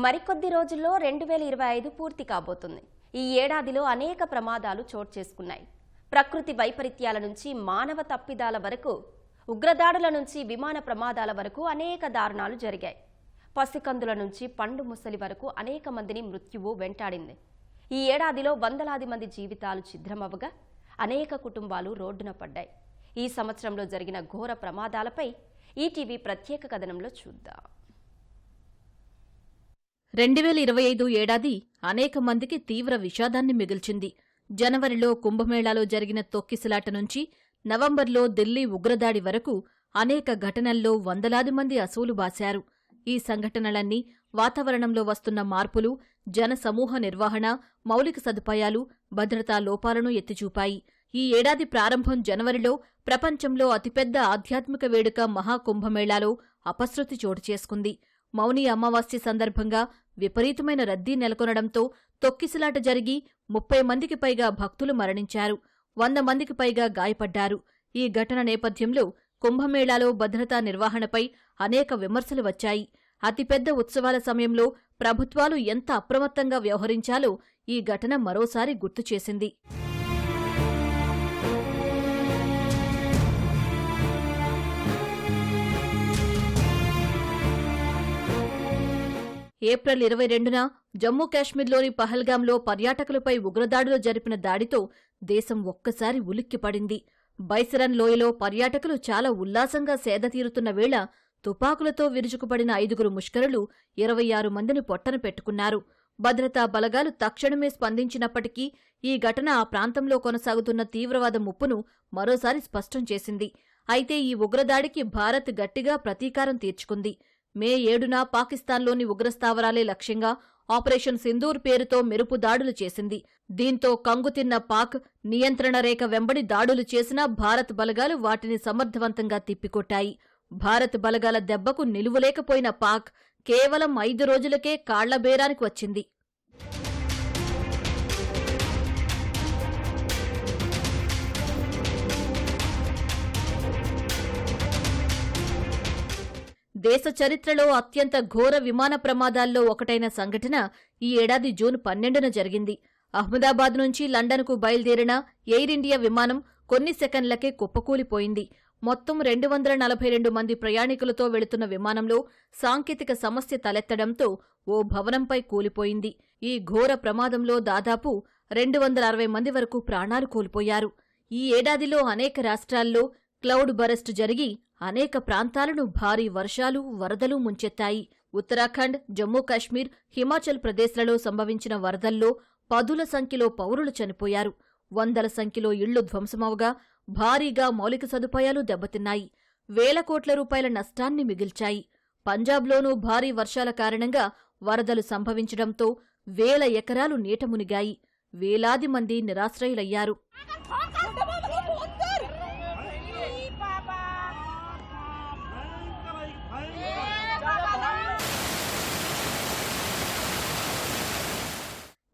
మరికొద్ది రోజుల్లో రెండు వేల ఇరవై ఐదు పూర్తి కాబోతుంది. ఈ ఏడాదిలో అనేక ప్రమాదాలు చోటు చేసుకున్నాయి. ప్రకృతి వైపరీత్యాల నుంచి మానవ తప్పిదాల వరకు ఉగ్రదాడుల నుంచి విమాన ప్రమాదాల వరకు అనేక దారుణాలు జరిగాయి. పసికందుల నుంచి పండు ముసలి వరకు అనేక మందిని మృత్యువు వెంటాడింది. ఈ ఏడాదిలో వందలాది మంది జీవితాలు ఛిద్రమవ్వగా అనేక కుటుంబాలు రోడ్డున పడ్డాయి. ఈ సంవత్సరంలో జరిగిన ఘోర ప్రమాదాలపై ఈటీవీ ప్రత్యేక కథనంలో చూద్దాం. రెండు వేల ఇరవై ఐదు ఏడాది అనేక మందికి తీవ్ర విషాదాన్ని మిగిల్చింది. జనవరిలో కుంభమేళాలో జరిగిన తొక్కిసలాట నుంచి నవంబర్లో ఢిల్లీ ఉగ్రదాడి వరకు అనేక ఘటనల్లో వందలాది మంది అసూలు బాశారు. ఈ సంఘటనలన్నీ వాతావరణంలో వస్తున్న మార్పులు జనసమూహ నిర్వహణ మౌలిక సదుపాయాలు భద్రతా లోపాలను ఎత్తిచూపాయి. ఈ ఏడాది ప్రారంభం జనవరిలో ప్రపంచంలో అతిపెద్ద ఆధ్యాత్మిక వేడుక మహాకుంభమేళాలో అపశృతి చోటు చేసుకుంది. మౌని అమావాస్య సందర్భంగా విపరీతమైన రద్దీ నెలకొనడంతో తొక్కిసలాట జరిగి ముప్పై మందికి పైగా భక్తులు మరణించారు. వంద మందికి పైగా గాయపడ్డారు. ఈ ఘటన నేపథ్యంలో కుంభమేళాలో భద్రతా నిర్వహణపై అనేక విమర్శలు వచ్చాయి. అతిపెద్ద ఉత్సవాల సమయంలో ప్రభుత్వాలు ఎంత అప్రమత్తంగా వ్యవహరించాలో ఈ ఘటన మరోసారి గుర్తు చేసింది. ఏప్రిల్ ఇరవై రెండున జమ్మూ కాశ్మీర్లోని పహల్గాంలో పర్యాటకులపై ఉగ్రదాడులు జరిపిన దాడితో దేశం ఒక్కసారి ఉలిక్కిపడింది. బైసరన్ లోయలో పర్యాటకులు చాలా ఉల్లాసంగా సేదతీరుతున్న వేళ తుపాకులతో విరుచుకుపడిన ఐదుగురు ముష్కరులు ఇరవై ఆరు మందిని పొట్టన పెట్టుకున్నారు. భద్రతా బలగాలు తక్షణమే స్పందించినప్పటికీ ఈ ఘటన ఆ ప్రాంతంలో కొనసాగుతున్న తీవ్రవాద ముప్పును మరోసారి స్పష్టం చేసింది. అయితే ఈ ఉగ్రదాడికి భారత్ గట్టిగా ప్రతీకారం తీర్చుకుంది. మే ఏడున పాకిస్తాన్లోని ఉగ్రస్థావరాలే లక్ష్యంగా ఆపరేషన్ సింధూర్ పేరుతో మెరుపు దాడులు చేసింది. దీంతో కంగుతిన్న పాక్ నియంత్రణ రేఖ వెంబడి దాడులు చేసినా భారత్ బలగాలు వాటిని సమర్థవంతంగా తిప్పికొట్టాయి. భారత్ బలగాల దెబ్బకు నిలువలేకపోయిన పాక్ కేవలం ఐదు రోజులకే కాళ్ళబేరానికి వచ్చింది. దేశ చరిత్రలో అత్యంత ఘోర విమాన ప్రమాదాల్లో ఒకటైన సంఘటన ఈ ఏడాది జూన్ పన్నెండున జరిగింది. అహ్మదాబాద్ నుంచి లండన్కు బయలుదేరిన ఎయిర్ ఇండియా విమానం కొన్ని సెకండ్లకే కుప్పకూలిపోయింది. మొత్తం రెండు వందల నలభై రెండు మంది ప్రయాణికులతో వెళుతున్న విమానంలో సాంకేతిక సమస్య తలెత్తడంతో ఓ భవనంపై కూలిపోయింది. ఈ ఘోర ప్రమాదంలో దాదాపు రెండు వందల అరవై మంది వరకు ప్రాణాలు కోల్పోయారు. ఈ ఏడాదిలో అనేక రాష్ట్రాల్లో క్లౌడ్ బరెస్ట్ జరిగి అనేక ప్రాంతాలను భారీ వర్షాలు వరదలు ముంచెత్తాయి. ఉత్తరాఖండ్ జమ్మూ కాశ్మీర్ హిమాచల్ ప్రదేశ్లలో సంభవించిన వరదల్లో పదుల సంఖ్యలో పౌరులు చనిపోయారు. వందల సంఖ్యలో ఇళ్ళు ధ్వంసమవగా భారీగా మౌలిక సదుపాయాలు దెబ్బతిన్నాయి. వేల కోట్ల రూపాయల నష్టాన్ని మిగిల్చాయి. పంజాబ్లోనూ భారీ వర్షాల కారణంగా వరదలు సంభవించడంతో వేల ఎకరాలు నీట మునిగాయి. వేలాది మంది నిరాశ్రయులయ్యారు.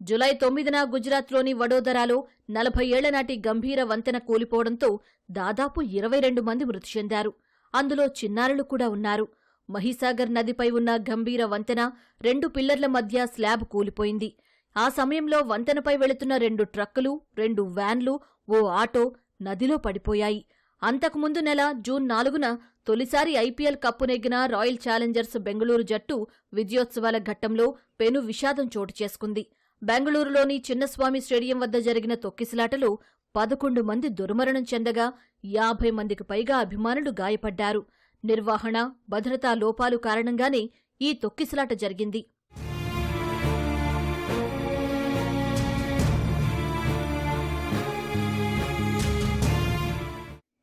జులై తొమ్మిదిన గుజరాత్లోని వడోదరాలో నలభై ఏళ్ళ నాటి గంభీర వంతెన కూలిపోవడంతో దాదాపు ఇరవై రెండు మంది మృతి చెందారు. అందులో చిన్నారులు కూడా ఉన్నారు. మహీసాగర్ నదిపై ఉన్న గంభీర వంతెన రెండు పిల్లర్ల మధ్య స్లాబ్ కూలిపోయింది. ఆ సమయంలో వంతెనపై వెళుతున్న రెండు ట్రక్కులు రెండు వ్యాన్లు ఓ ఆటో నదిలో పడిపోయాయి. అంతకుముందు నెల జూన్ నాలుగున తొలిసారి ఐపీఎల్ కప్పు నెగ్గిన రాయల్ ఛాలెంజర్స్ బెంగళూరు జట్టు విజయోత్సవాల ఘట్టంలో పెను విషాదం చోటు చేసుకుంది. బెంగళూరులోని చిన్నస్వామి స్టేడియం వద్ద జరిగిన తొక్కిసలాటలో పదకొండు మంది దుర్మరణం చెందగా యాభై మందికి పైగా అభిమానులు గాయపడ్డారు. నిర్వహణ భద్రతా లోపాలు కారణంగానే ఈ తొక్కిసలాట జరిగింది.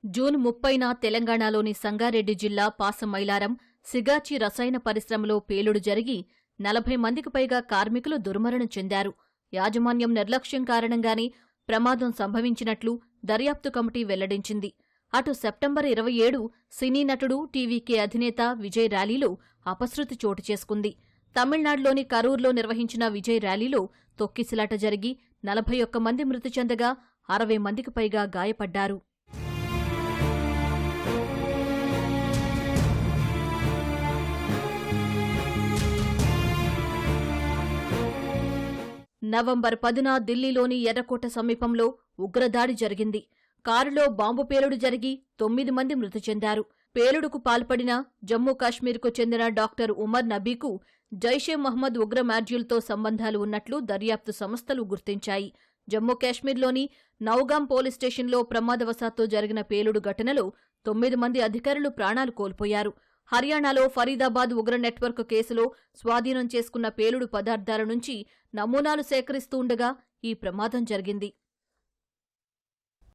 జూన్ ముప్పైన తెలంగాణలోని సంగారెడ్డి జిల్లా పాసమైలారం సిగాచి రసాయన పరిశ్రమలో పేలుడు జరిగి నలభై మందికి పైగా కార్మికులు దుర్మరణం చెందారు. యాజమాన్యం నిర్లక్ష్యం కారణంగానే ప్రమాదం సంభవించినట్లు దర్యాప్తు కమిటీ వెల్లడించింది. అటు సెప్టెంబర్ ఇరవై ఏడు సినీ నటుడు టీవీకే అధినేత విజయ్ ర్యాలీలో అపశృతి చోటు చేసుకుంది. తమిళనాడులోని కరూర్లో నిర్వహించిన విజయ్ ర్యాలీలో తొక్కిసలాట జరిగి నలభై ఒక్క మంది మృతి చెందగా అరవై మందికి పైగా గాయపడ్డారు. నవంబర్ పదిన ఢిల్లీలోని ఎర్రకోట సమీపంలో ఉగ్రదాడి జరిగింది. కారులో బాంబు పేలుడు జరిగి తొమ్మిది మంది మృతి చెందారు. పేలుడుకు పాల్పడిన జమ్మూ కాశ్మీర్కు చెందిన డాక్టర్ ఉమర్ నబీకు జైషే మహ్మద్ ఉగ్ర మాడ్యూల్తో సంబంధాలు ఉన్నట్లు దర్యాప్తు సంస్థలు గుర్తించాయి. జమ్మూ కాశ్మీర్లోని నౌగాం పోలీస్ స్టేషన్లో ప్రమాదవశాత్తు జరిగిన పేలుడు ఘటనలో తొమ్మిది మంది అధికారులు ప్రాణాలు కోల్పోయారు. హర్యానాలో ఫరీదాబాద్ ఉగ్ర నెట్వర్క్ కేసులో స్వాధీనం చేసుకున్న పేలుడు పదార్థాల నుంచి నమూనాలు సేకరిస్తూ ఉండగా ఈ ప్రమాదం జరిగింది.